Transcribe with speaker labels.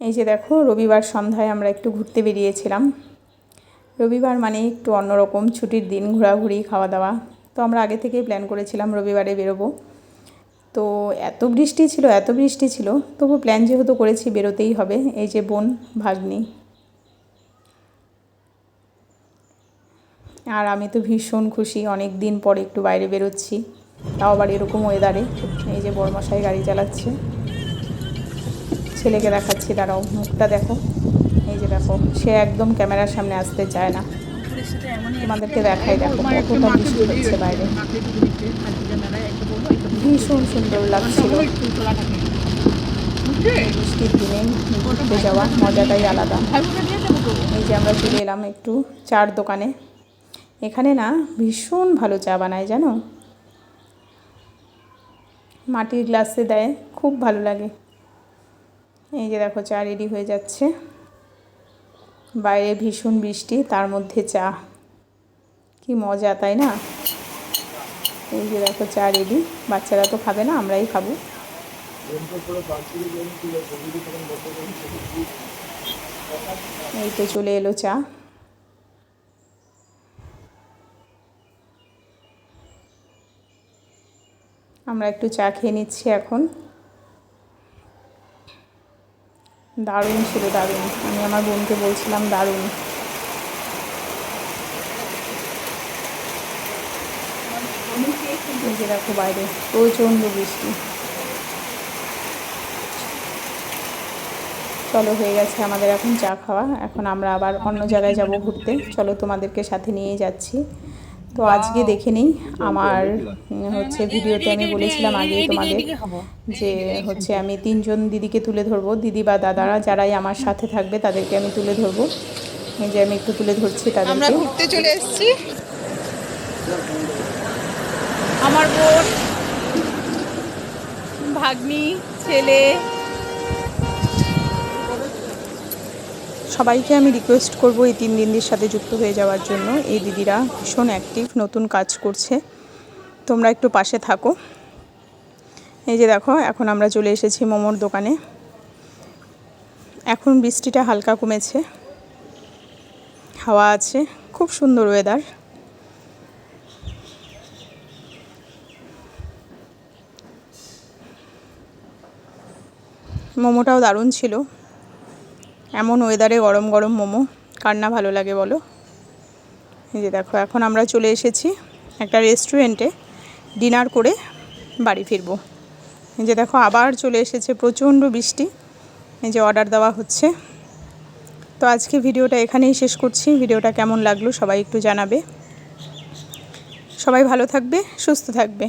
Speaker 1: এই যে দেখো, রবিবার সন্ধ্যায় আমরা একটু ঘুরতে বেরিয়েছিলাম। রবিবার মানে একটু অন্যরকম, ছুটির দিন, ঘোরাঘুরি খাওয়া দাওয়া তো আমরা আগে থেকেই প্ল্যান করেছিলাম রবিবারে বেরোবো। তো এত বৃষ্টি ছিল, এত বৃষ্টি ছিল, তবু প্ল্যান যেহেতু করেছি বেরোতেই হবে। এই যে বোন, ভাগ্নি। আর আমি তো ভীষণ খুশি অনেক দিন পরে একটু বাইরে বেরোচ্ছি। তাও আবার এরকম ওয়েদারে এই যে বড়মশাই গাড়ি চালাচ্ছে। ছেলেকে দেখাচ্ছি দাঁড়াও মুখটা দেখো। এই যে দেখো সে একদম ক্যামেরার সামনে আসতে চায় না। তোমাদেরকে দেখাই দেখো কতটা বৃষ্টি হচ্ছে বাইরে। ভীষণ সুন্দর লাগছিল। বৃষ্টির দিনে ঘুরতে যাওয়া মজাটাই আলাদা। এই যে আমরা চলে এলাম একটু চার দোকানে। এখানে না ভীষণ ভালো চা বানায় জানো? মাটির গ্লাসে দেয় খুব ভালো লাগে। এই যে দেখো চা রেডি হয়ে যাচ্ছে। বাইরে ভীষণ বৃষ্টি, তার মধ্যে চা। কি মজা, তাই না? এই যে দেখো চা রেডি বাচ্চারা তো খাবে না, আমরাই খাব। এই তো চলে এলো চা। আমরা একটু চা খেয়ে নিচ্ছি এখন। দারুণ ছিল, দারুণ। আমি আমার বোনকে বলছিলাম, দারুণ। দেখো বাইরে, প্রচণ্ড বৃষ্টি। চলো, হয়ে গেছে আমাদের এখন চা খাওয়া। এখন আমরা আবার অন্য জায়গায় যাব ঘুরতে। চলো তোমাদেরকে সাথে নিয়ে যাচ্ছি। তো আজকে দেখে নিই। আমার হচ্ছে ভিডিওতে আমি বলেছিলাম আগেই তোমাদের যে, হচ্ছে আমি তিনজন দিদিকে তুলে ধরবো। দিদি বা দাদারা যারাই আমার সাথে থাকবে, তাদেরকে আমি তুলে ধরবো। এই যে আমি একটু তুলে ধরছি তাদেরকে।
Speaker 2: ঘুরতে চলে এসেছি। আমার বোন, ভাগ্নি, ছেলে
Speaker 1: সবাইকে আমি রিকোয়েস্ট করব এই তিন দিদির সাথে যুক্ত হয়ে যাওয়ার জন্য। এই দিদিরা ভীষণ অ্যাক্টিভ নতুন কাজ করছে। তোমরা একটু পাশে থাকো। এই যে দেখো, এখন আমরা চলে এসেছি মোমোর দোকানে। এখন বৃষ্টিটা হালকা কমেছে। হাওয়া আছে, খুব সুন্দর ওয়েদার মোমোটাও দারুণ ছিল। এমন ওয়েদারে গরম গরম মোমো, কার না ভালো লাগে বলো? এই যে দেখো, এখন আমরা চলে এসেছি একটা রেস্টুরেন্টে ডিনার করে বাড়ি ফিরবো। এই যে দেখো, আবার চলে এসেছে প্রচণ্ড বৃষ্টি। এই যে অর্ডার দেওয়া হচ্ছে। তো আজকে ভিডিওটা এখানেই শেষ করছি। ভিডিওটা কেমন লাগল সবাই একটু জানাবে। সবাই ভালো থাকবে, সুস্থ থাকবে।